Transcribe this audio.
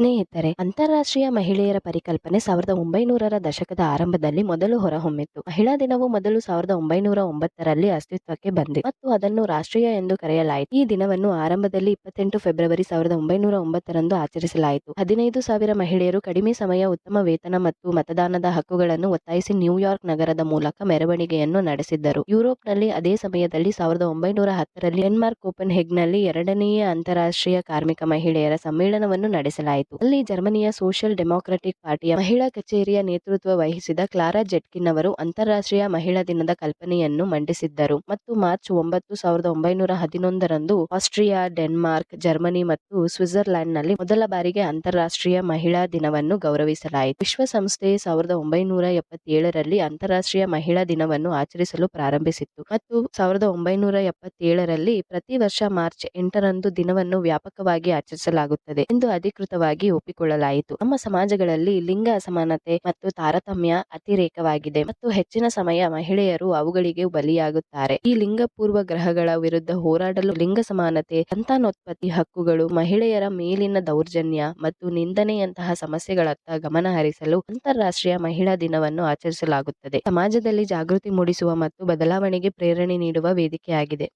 ಸ್ನೇಹಿತರೆ, ಅಂತಾರಾಷ್ಟ್ರೀಯ ಮಹಿಳೆಯರ ಪರಿಕಲ್ಪನೆ ಸಾವಿರದ ಒಂಬೈನೂರರ ದಶಕದ ಆರಂಭದಲ್ಲಿ ಮೊದಲು ಹೊರಹೊಮ್ಮಿತ್ತು. ಮಹಿಳಾ ದಿನವು ಮೊದಲು ಸಾವಿರದ ಒಂಬೈನೂರ ಒಂಬತ್ತರಲ್ಲಿ ಅಸ್ತಿತ್ವಕ್ಕೆ ಬಂದಿತ್ತು ಮತ್ತು ಅದನ್ನು ರಾಷ್ಟ್ರೀಯ ಎಂದು ಕರೆಯಲಾಯಿತು. ಈ ದಿನವನ್ನು ಆರಂಭದಲ್ಲಿ ಇಪ್ಪತ್ತೆಂಟು ಫೆಬ್ರವರಿ ಸಾವಿರದ ಒಂಬೈನೂರ ಒಂಬತ್ತರಂದು ಆಚರಿಸಲಾಯಿತು. ಹದಿನೈದು ಸಾವಿರ ಮಹಿಳೆಯರು ಕಡಿಮೆ ಸಮಯ ಉತ್ತಮ ವೇತನ ಮತ್ತು ಮತದಾನದ ಹಕ್ಕುಗಳನ್ನು ಒತ್ತಾಯಿಸಿ ನ್ಯೂಯಾರ್ಕ್ ನಗರದ ಮೂಲಕ ಮೆರವಣಿಗೆಯನ್ನು ನಡೆಸಿದ್ದರು. ಯುರೋಪ್ನಲ್ಲಿ ಅದೇ ಸಮಯದಲ್ಲಿ ಸಾವಿರದ ಒಂಬೈನೂರ ಹತ್ತರಲ್ಲಿ ಡೆನ್ಮಾರ್ಕ್ ಕೋಪನ್ ಹೆಗ್ನಲ್ಲಿ ಎರಡನೆಯ ಅಂತಾರಾಷ್ಟ್ರೀಯ ಕಾರ್ಮಿಕ ಮಹಿಳೆಯರ ಸಮ್ಮೇಳನವನ್ನು ನಡೆಸಲಾಯಿತು. ಅಲ್ಲಿ ಜರ್ಮನಿಯ ಸೋಷಿಯಲ್ ಡೆಮಾಕ್ರೆಟಿಕ್ ಪಾರ್ಟಿಯ ಮಹಿಳಾ ಕಚೇರಿಯ ನೇತೃತ್ವ ವಹಿಸಿದ ಕ್ಲಾರಾ ಜೆಟ್ಕಿನ್ ಅವರು ಅಂತಾರಾಷ್ಟ್ರೀಯ ಮಹಿಳಾ ದಿನದ ಕಲ್ಪನೆಯನ್ನು ಮಂಡಿಸಿದ್ದರು ಮತ್ತು ಮಾರ್ಚ್ ಒಂಬತ್ತು ಸಾವಿರದ ಒಂಬೈನೂರ ಹದಿನೊಂದರಂದು ಆಸ್ಟ್ರಿಯಾ, ಡೆನ್ಮಾರ್ಕ್, ಜರ್ಮನಿ ಮತ್ತು ಸ್ವಿಟ್ಜರ್ಲೆಂಡ್ನಲ್ಲಿ ಮೊದಲ ಬಾರಿಗೆ ಅಂತಾರಾಷ್ಟ್ರೀಯ ಮಹಿಳಾ ದಿನವನ್ನು ಗೌರವಿಸಲಾಯಿತು. ವಿಶ್ವಸಂಸ್ಥೆ ಸಾವಿರದ ಒಂಬೈನೂರ ಎಪ್ಪತ್ತೇಳರಲ್ಲಿ ಅಂತಾರಾಷ್ಟ್ರೀಯ ಮಹಿಳಾ ದಿನವನ್ನು ಆಚರಿಸಲು ಪ್ರಾರಂಭಿಸಿತ್ತು ಮತ್ತು ಸಾವಿರದ ಒಂಬೈನೂರ ಎಪ್ಪತ್ತೇಳರಲ್ಲಿ ಪ್ರತಿ ವರ್ಷ ಮಾರ್ಚ್ ಎಂಟರಂದು ದಿನವನ್ನು ವ್ಯಾಪಕವಾಗಿ ಆಚರಿಸಲಾಗುತ್ತದೆ ಎಂದು ಅಧಿಕೃತವಾಗಿ ಒಪ್ಪಿಕೊಳ್ಳಲಾಯಿತು. ನಮ್ಮ ಸಮಾಜಗಳಲ್ಲಿ ಲಿಂಗ ಅಸಮಾನತೆ ಮತ್ತು ತಾರತಮ್ಯ ಅತಿರೇಕವಾಗಿದೆ ಮತ್ತು ಹೆಚ್ಚಿನ ಸಮಯ ಮಹಿಳೆಯರು ಅವುಗಳಿಗೆ ಬಲಿಯಾಗುತ್ತಾರೆ. ಈ ಲಿಂಗ ಪೂರ್ವ ಗ್ರಹಗಳ ವಿರುದ್ಧ ಹೋರಾಡಲು ಲಿಂಗ ಸಮಾನತೆ, ಸಂತಾನೋತ್ಪತ್ತಿ ಹಕ್ಕುಗಳು, ಮಹಿಳೆಯರ ಮೇಲಿನ ದೌರ್ಜನ್ಯ ಮತ್ತು ನಿಂದನೆಯಂತಹ ಸಮಸ್ಯೆಗಳತ್ತ ಗಮನ ಹರಿಸಲು ಅಂತಾರಾಷ್ಟ್ರೀಯ ಮಹಿಳಾ ದಿನವನ್ನು ಆಚರಿಸಲಾಗುತ್ತದೆ. ಸಮಾಜದಲ್ಲಿ ಜಾಗೃತಿ ಮೂಡಿಸುವ ಮತ್ತು ಬದಲಾವಣೆಗೆ ಪ್ರೇರಣೆ ನೀಡುವ ವೇದಿಕೆಯಾಗಿದೆ.